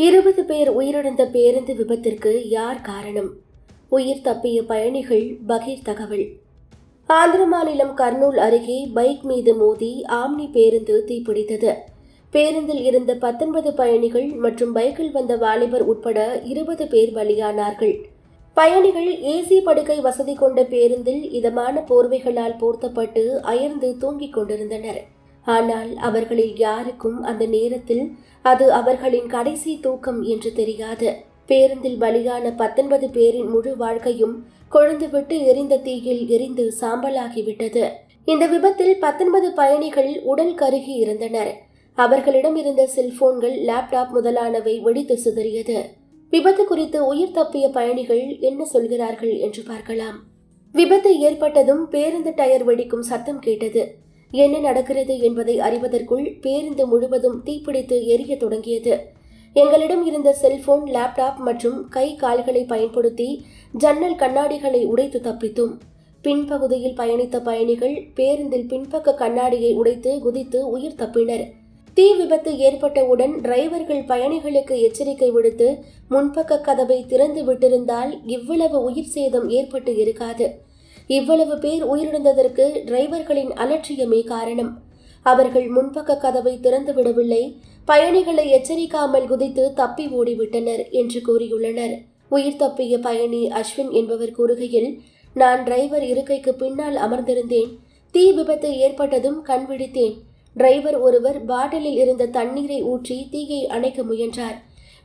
இருபது பேர் உயிரிழந்த பேருந்து விபத்திற்கு யார் காரணம்? உயிர் தப்பிய பயணிகள் பகீர் தகவல். ஆந்திர மாநிலம் கர்னூல் அருகே பைக் மீது மோதி ஆம்னி பேருந்து தீப்பிடித்தது. பேருந்தில் இருந்த பத்தொன்பது பயணிகள் மற்றும் பைக்கில் வந்த வாலிபர் உட்பட இருபது பேர் பலியானார்கள். பயணிகள் ஏசி படுக்கை வசதி கொண்ட பேருந்தில் இதமான போர்வைகளால் போர்த்தப்பட்டு அயர்ந்து தூங்கிக் கொண்டிருந்தனர். ஆனால் அவர்களில் யாருக்கும் அந்த நேரத்தில் அது அவர்களின் கடைசி தூக்கம் என்று தெரியாது. பேருந்தில் பலியான பத்தொன்பது பேரின் முழு வாழ்க்கையும் கொழுந்துவிட்டு எரிந்த தீயில் எரிந்து சாம்பலாகிவிட்டது. இந்த விபத்தில் பத்தொன்பது பயணிகள் உடல் கருகி இருந்தனர் அவர்களிடம் இருந்த செல்போன்கள் லேப்டாப் முதலானவை வெடித்து சிதறியது. விபத்து குறித்து உயிர் தப்பிய பயணிகள் என்ன சொல்கிறார்கள் என்று பார்க்கலாம். விபத்து ஏற்பட்டதும் பேருந்து டயர் வெடிக்கும் சத்தம் கேட்டது. என்ன நடக்கிறது என்பதை அறிவதற்குள் பேருந்து முழுவதும் தீப்பிடித்து எரிய தொடங்கியது. எங்களிடம் இருந்த செல்போன் லேப்டாப் மற்றும் கை கால்களை பயன்படுத்தி ஜன்னல் கண்ணாடிகளை உடைத்து தப்பித்தோம். பின்பகுதியில் பயணித்த பயணிகள் பேருந்தில் பின்பக்க கண்ணாடியை உடைத்து குதித்து உயிர் தப்பினர். தீ விபத்து ஏற்பட்டவுடன் டிரைவர்கள் பயணிகளுக்கு எச்சரிக்கை விடுத்து முன்பக்க கதவை திறந்து விட்டிருந்தால் இவ்வளவு உயிர் சேதம் ஏற்பட்டு இருக்காது. இவ்வளவு பேர் உயிரிழந்ததற்கு டிரைவர்களின் அலட்சியமே காரணம். அவர்கள் முன்பக்க கதவை திறந்து விடவில்லை பயணிகளை எச்சரிக்காமல் குதித்து தப்பி ஓடிவிட்டனர் என்று கூறியுள்ளனர். உயிர் தப்பிய பயணி அஸ்வின் என்பவர் கூறுகையில் நான் டிரைவர் இருக்கைக்கு பின்னால் அமர்ந்திருந்தேன். தீ விபத்து ஏற்பட்டதும் கண்விழித்தேன் டிரைவர் ஒருவர் பாட்டிலில் இருந்த தண்ணீரை ஊற்றி தீயை அணைக்க முயன்றார்.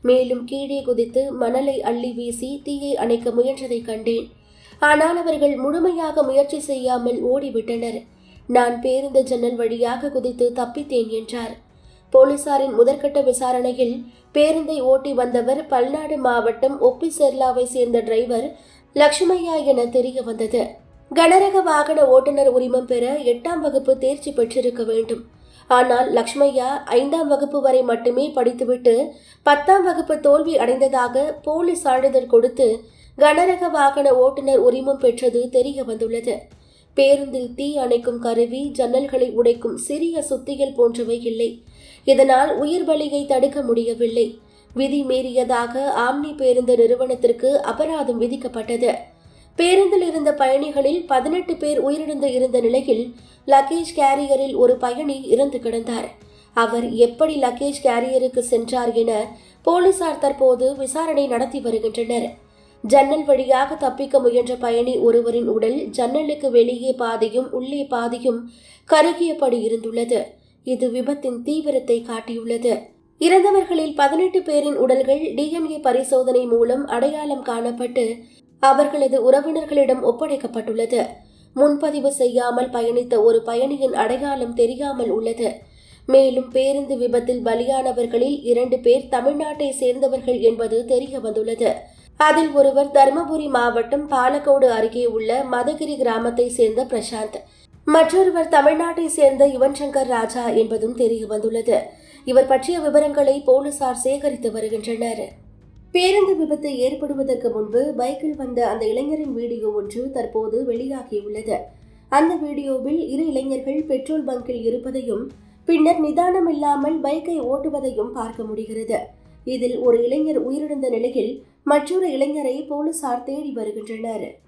மேலும் கீழே குதித்து மணலை அள்ளி வீசி தீயை அணைக்க முயன்றதை கண்டேன். ஆனால் அவர்கள் முழுமையாக முயற்சி செய்யாமல் ஓடிவிட்டனர். நான் பேருந்து ஜன்னல் வழியாக குதித்து தப்பித்தேன் என்றார். போலீசாரின் முதற்கட்ட விசாரணையில் பேருந்தை ஓட்டி வந்தவர் பல்நாடு மாவட்டம் ஒப்பிசெர்லாவை சேர்ந்த டிரைவர் லக்ஷ்மையா என தெரிய வந்தது. கனரக வாகன ஓட்டுநர் உரிமம் பெற எட்டாம் வகுப்பு தேர்ச்சி பெற்றிருக்க வேண்டும். ஆனால் லக்ஷ்மையா ஐந்தாம் வகுப்பு வரை மட்டுமே படித்துவிட்டு பத்தாம் வகுப்பு தோல்வி அடைந்ததாக போலீஸ் சான்றிதழ் கொடுத்து கனரக வாகன ஓட்டுநர் உரிமம் பெற்றது தெரிய வந்துள்ளது. பேருந்தில் தீ அணைக்கும் கருவி ஜன்னல்களை உடைக்கும் சிறிய சுத்திகள் போன்றவை இல்லை. இதனால் உயிர் பலியை தடுக்க முடியவில்லை. விதி மீறியதாக ஆம்னி பேருந்து நிறுவனத்திற்கு அபராதம் விதிக்கப்பட்டது. பேருந்தில் இருந்த பயணிகளில் பதினெட்டு பேர் உயிரிழந்து இருந்த நிலையில் லக்கேஜ் கேரியரில் ஒரு பயணி இறந்து கிடந்தார். அவர் எப்படி லக்கேஜ் கேரியருக்கு சென்றார் என போலீசார் தற்போது விசாரணை நடத்தி வருகின்றனர். ஜன்னல் வழியாக தப்பிக்க முயன்ற பயணி ஒருவரின் உடல் ஜன்னலுக்கு வெளியே பாதியும் உள்ளே பாதியும் கருகியபடி இருந்துள்ளது. இது விபத்தின் தீவிரத்தை காட்டியுள்ளது. இறந்தவர்களில் பதினெட்டு பேரின் உடல்கள் டிஎன்ஏ பரிசோதனை மூலம் அடையாளம் காணப்பட்டு அவர்களது உறவினர்களிடம் ஒப்படைக்கப்பட்டுள்ளது. முன்பதிவு செய்யாமல் பயணித்த ஒரு பயணியின் அடையாளம் தெரியாமல் உள்ளது. மேலும் பேருந்து விபத்தில் பலியானவர்களில் இரண்டு பேர் தமிழ்நாட்டை சேர்ந்தவர்கள் என்பது தெரிய வந்துள்ளது. அதில் ஒருவர் தருமபுரி மாவட்டம் பாலக்கோடு அருகே உள்ள மதகிரி கிராமத்தை சேர்ந்த பிரசாந்த். மற்றொருவர் தமிழ்நாட்டை சேர்ந்த யுவன் சங்கர் ராஜா என்பதும் தெரிய வந்துள்ளது. இவர் பற்றிய விவரங்களை போலீசார் சேகரித்து வருகின்றனர். பேருந்து விபத்து ஏற்படுவதற்கு முன்பு பைக்கில் வந்த அந்த இளைஞரின் வீடியோ ஒன்று தற்போது வெளியாகியுள்ளது. அந்த வீடியோவில் இரு இளைஞர்கள் பெட்ரோல் பங்கில் இருப்பதையும் பின்னர் நிதானம் இல்லாமல் பைக்கை ஓட்டுவதையும் பார்க்க முடிகிறது. இதில் ஒரு இளைஞர் உயிரிழந்த நிலையில் மற்றொரு இளைஞரை போலீசார் தேடி வருகின்றனர்.